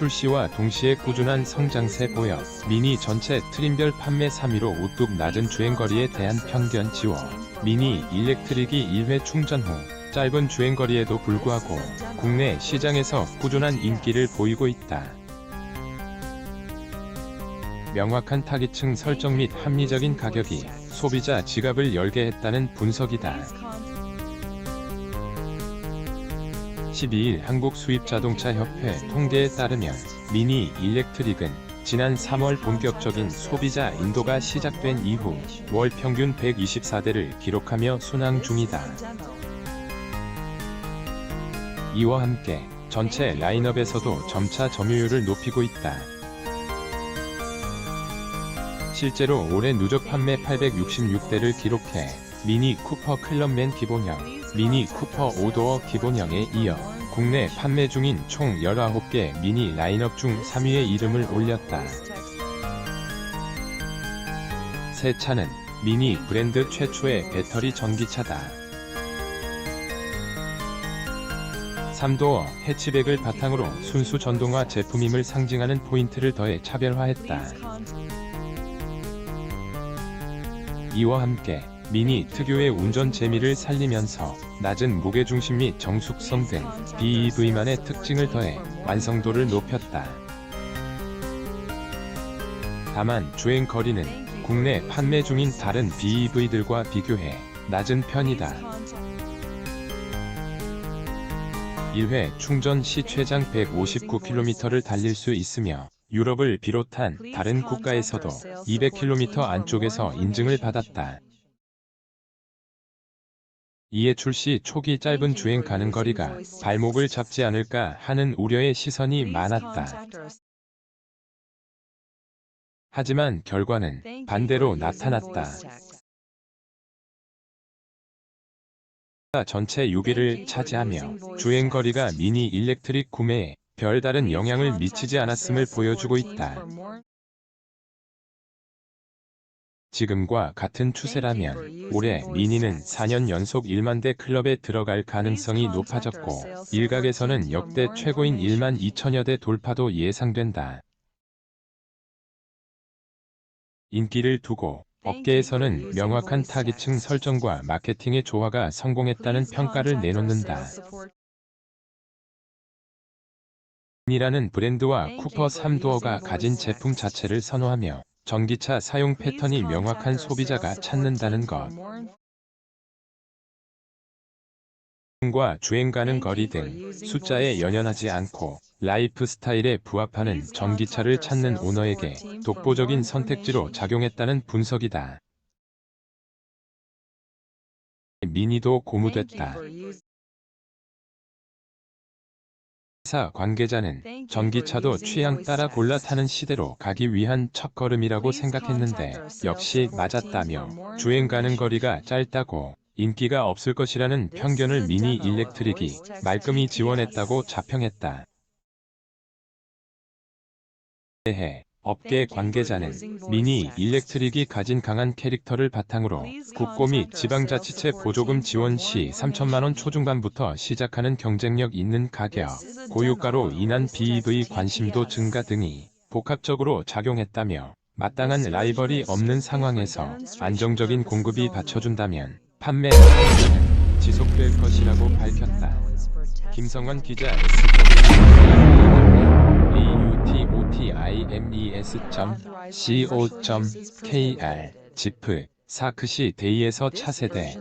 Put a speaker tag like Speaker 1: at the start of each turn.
Speaker 1: 출시와 동시에 꾸준한 성장세 보여 미니 전체 트림별 판매 3위로 우뚝 낮은 주행거리에 대한 편견 지워 미니 일렉트릭이 1회 충전 후 짧은 주행거리에도 불구하고 국내 시장에서 꾸준한 인기를 보이고 있다. 명확한 타깃층 설정 및 합리적인 가격이 소비자 지갑을 열게 했다는 분석이다. 12일 한국수입자동차협회 통계에 따르면 미니 일렉트릭은 지난 3월 본격적인 소비자 인도가 시작된 이후 월 평균 124대를 기록하며 순항 중이다. 이와 함께 전체 라인업에서도 점차 점유율을 높이고 있다. 실제로 올해 누적 판매 866대를 기록해 미니 쿠퍼 클럽맨 기본형, 미니 쿠퍼 오도어 기본형에 이어 국내 판매 중인 총 19개 미니 라인업 중 3위에 이름을 올렸다. 새 차는 미니 브랜드 최초의 배터리 전기차다. 3도어 해치백을 바탕으로 순수 전동화 제품임을 상징하는 포인트를 더해 차별화했다. 이와 함께 미니 특유의 운전 재미를 살리면서 낮은 무게중심 및 정숙성 등 BEV만의 특징을 더해 완성도를 높였다. 다만 주행 거리는 국내 판매 중인 다른 BEV들과 비교해 낮은 편이다. 1회 충전 시 최장 159km를 달릴 수 있으며 유럽을 비롯한 다른 국가에서도 200km 안쪽에서 인증을 받았다. 이에 출시 초기 짧은 주행 가는 거리가 발목을 잡지 않을까 하는 우려의 시선이 많았다. 하지만 결과는 반대로 나타났다. 전체 6위를 차지하며 주행거리가 미니 일렉트릭 구매에 별다른 영향을 미치지 않았음을 보여주고 있다. 지금과 같은 추세라면 올해 미니는 4년 연속 1만 대 클럽에 들어갈 가능성이 높아졌고 일각에서는 역대 최고인 1만 2천여 대 돌파도 예상된다. 인기를 두고 업계에서는 명확한 타깃층 설정과 마케팅의 조화가 성공했다는 평가를 내놓는다. 이라는 브랜드와 쿠퍼 3도어가 가진 제품 자체를 선호하며 전기차 사용 패턴이 명확한 소비자가 찾는다는 것. 과 주행 가는 거리 등 숫자에 연연하지 않고 라이프 스타일에 부합하는 전기차를 찾는 오너에게 독보적인 선택지로 작용했다는 분석이다. 미니도 고무됐다. 회사 관계자는 전기차도 취향 따라 골라 타는 시대로 가기 위한 첫걸음이라고 생각했는데 역시 맞았다며 주행 가는 거리가 짧다고 인기가 없을 것이라는 편견을 미니 일렉트릭이 말끔히 지원했다고 자평했다. 대해 업계 관계자는 미니 일렉트릭이 가진 강한 캐릭터를 바탕으로 국고 및 지방자치체 보조금 지원 시 3천만원 초중반부터 시작하는 경쟁력 있는 가격, 고유가로 인한 BEV 관심도 증가 등이 복합적으로 작용했다며 마땅한 라이벌이 없는 상황에서 안정적인 공급이 받쳐준다면 판매 지속될 것이라고 밝혔다. 김성환 기자 SWAUTOTIMES.co.kr 지프 사크시 데이에서 차세대